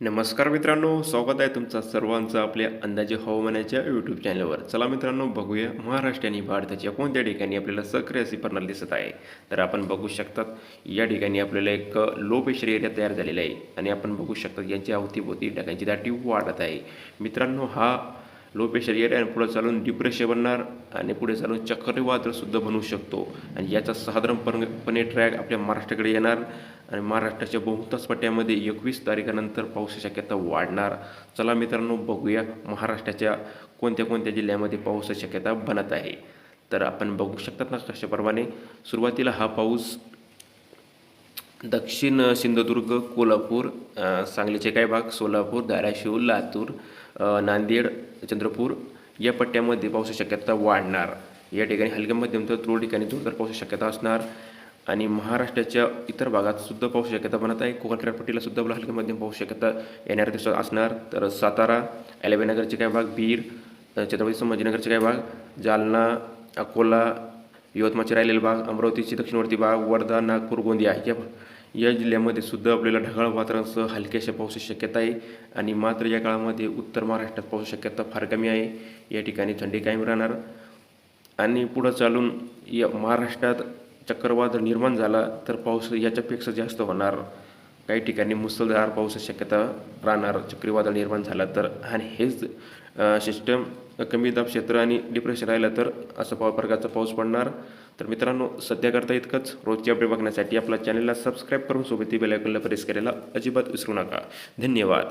नमस्कार मित्रांनो स्वागत आहे तुमचा सर्वांचं आपल्या अंदाजे हवामानाच्या यूट्यूब चॅनलवर चला मित्रांनो बघूया महाराष्ट्र आणि भारताच्या कोणत्या ठिकाणी आपल्याला सक्रिय अशी प्रणाली दिसत आहे. तर आपण बघू शकतात या ठिकाणी आपल्याला एक लो प्रेशर एरिया तयार झालेला आहे आणि आपण बघू शकतात यांच्या अवतीभोवती ढगांची दाटी वाढत आहे. मित्रांनो हा लो प्रेशर एरिया पुढे चालून डिप्रेशन बनणार आणि पुढे चालून चक्रवादळसुद्धा बनवू शकतो. आणि याचा साधारणपणे ट्रॅक आपल्या महाराष्ट्राकडे येणार. आणि महाराष्ट्राच्या बहुतांश पट्ट्यामध्ये एकवीस तारखेनंतर पावसाची शक्यता वाढणार. चला मित्रांनो बघूया महाराष्ट्राच्या कोणत्या कोणत्या जिल्ह्यामध्ये पावसाची शक्यता बनत आहे. तर आपण बघू शकतात ना कशाप्रमाणे सुरुवातीला हा पाऊस दक्षिण सिंधुदुर्ग कोल्हापूर सांगलीचे काही भाग सोलापूर धाराशिव लातूर नांदेड चंद्रपूर या पट्ट्यामध्ये पावसाची शक्यता वाढणार. या ठिकाणी हलक्या मध्यम तर तुरळ ठिकाणी जोरदार पावसाची शक्यता असणार. आणि महाराष्ट्राच्या इतर भागात सुद्धा पावसाची शक्यता बनत आहे कोकण किनारपट्टीला सुद्धा आपला हलक्या मध्यम पाऊस शक्यता येणाऱ्या दिवसात असणार तर सातारा अलेवेनगरचे काही भाग बीड छत्रपती संभाजीनगरचे काही भाग जालना अकोला यवतमाळचे राहिलेले भाग अमरावतीचे दक्षिणवर्ती भाग वर्धा नागपूर गोंदिया या या जिल्ह्यामध्ये सुद्धा आपल्याला ढगाळ वातावरणासह हलक्याशा पावसाची शक्यता आहे. आणि मात्र या काळामध्ये उत्तर महाराष्ट्रात पावसाची शक्यता फार कमी आहे. या ठिकाणी थंडी कायम राहणार. आणि पुढं चालून या महाराष्ट्रात चक्रवाद निर्माण झाला तर पाऊस याच्यापेक्षा जास्त होणार. काही ठिकाणी मुसळधार पावसाची शक्यता राहणार. चक्रीवादळ निर्माण झाला तर. आणि हेच सिस्टम कमी दाब क्षेत्र आणि डिप्रेशन राहिलं तर असं पाव प्रकारचा पाऊस पडणार. तर मित्रांनो सध्या करता इतकंच. रोजची अपडेट बघण्यासाठी आपल्या चॅनलला सबस्क्राईब करून सोबत बेल आयकॉनला प्रेस करायला अजिबात विसरू नका. धन्यवाद.